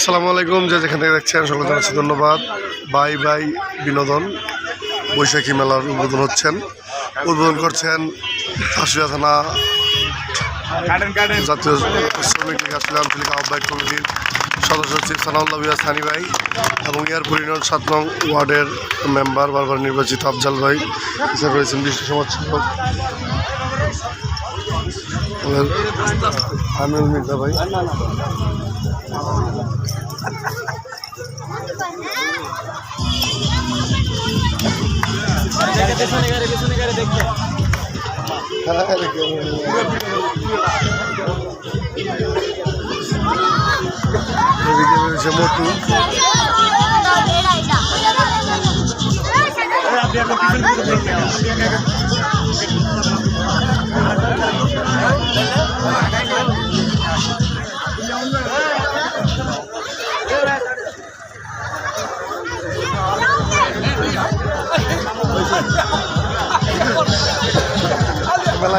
আসসালামু আলাইকুম, যে যেখান থেকে দেখছেন সকল জানাচ্ছি ধন্যবাদ। বাই বাই বিনোদন, বৈশাখী মেলার উদ্বোধন হচ্ছেন। উদ্বোধন করছেন আশুয়া থানা জাতীয় শ্রমিক আঞ্চলিক আহ্বায়ক কমিটির সদস্য সচিব সানাউল্লাহ সানি ভাই এবং এয়ারপোর্ট ইউনিয়ন সাত নং ওয়ার্ডের মেম্বার বারবার নির্বাচিত আফজাল ভাই, এছাড়া রয়েছেন বিশ্ব সমাজসেবক। আমিরুল মির্জা ভাই। এদিকে রয়েছে মোটু। মেলায়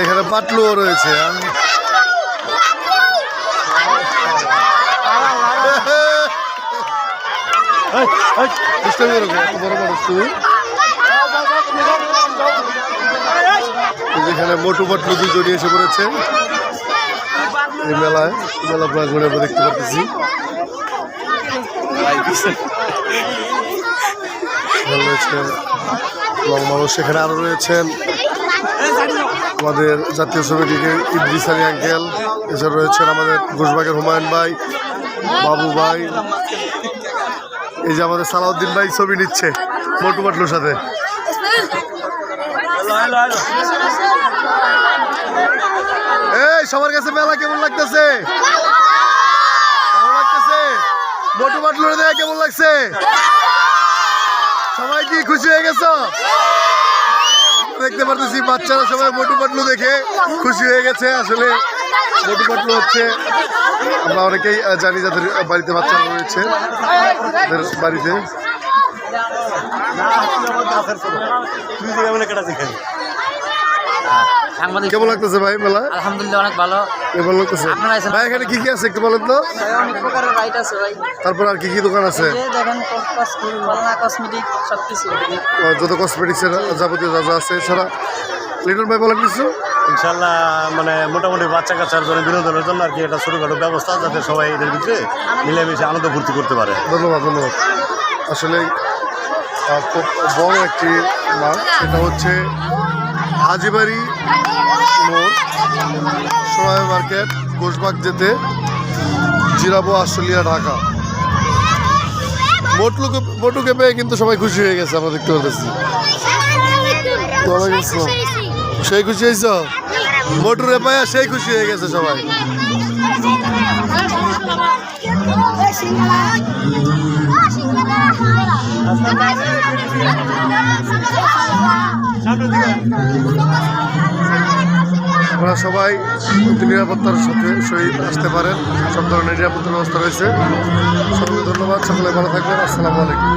এখানে পাটলুও রয়েছে। যেখানে মোটু পাটলু দুজনই এসে পড়েছে। এই মেলায় মেলা প্রাঙ্গণে আমরা দেখতে পাচ্ছি মানুষ সেখানে আরও রয়েছেন আমাদের জাতীয় সমিতিকে ইদ্রিস আলী আঙ্কেল, এছাড়া রয়েছেন আমাদের ঘোষবাগের হুমায়ুন ভাই, বাবু ভাই। এই যে আমাদের সালাউদ্দিন ভাই ছবি নিচ্ছে, মোটু পাটলুর সাথে। এই, সবার কাছে মেলা কেমন লাগতেছে? কেমন মোটু দেখে কেমন লাগছে? সবাই কি খুশি হয়ে গেছো? দেখতে পারতেছি বাচ্চারা সবাই মোটু পাটলু দেখে খুশি হয়ে গেছে। আসলে মোটু পাটলু হচ্ছে, আমরা অনেকেই জানি যাদের বাড়িতে বাচ্চারা রয়েছে বাড়িতে। সাংবাদিক। কেমন লাগতেছে ভাই মেলা? আলহামদুলিল্লাহ অনেক ভালো। কেমন লাগতেছে? ভাই এখানে কি কি আছে একটু বলেন তো? অনেক প্রকারের রাইট আছে ভাই। তারপর আর কি কি দোকান আছে? দেখেন কসমেটিক সব কিছু যত যাবতীয় যা যা আছে এছাড়া। লিটন ভাই বলেন কিছু। ইনশাল্লাহ মানে মোটামুটি বাচ্চা কাচ্চার জন্য বিনোদনের জন্য আর কি এটা ছোটোখাটো ব্যবস্থা যাতে সবাই এদের ভিতরে মিলেমিশে আনন্দ ফুর্তি করতে পারে। ধন্যবাদ ধন্যবাদ। আসলে খুব বড় একটি মাঠ। সেটা হচ্ছে হাজিবাড়ি মোড় সোনাই মার্কেট ঘোষবাগ যেতে জিরাবো আশুলিয়া ঢাকা। মোটলুকে মোটুকে পেয়ে কিন্তু সবাই খুশি হয়ে গেছে আমরা দেখতে পাচ্ছি সেই খুশি হয়েছ? মোটুরে পায়া সেই খুশি হয়ে গেছে সবাই। আপনারা সবাই নিরাপত্তার সাথে সহিত আসতে পারেন। সব ধরনের নিরাপত্তার ব্যবস্থা রয়েছে। সকলকে ধন্যবাদ। সকলে ভালো থাকবেন। আসসালামু আলাইকুম।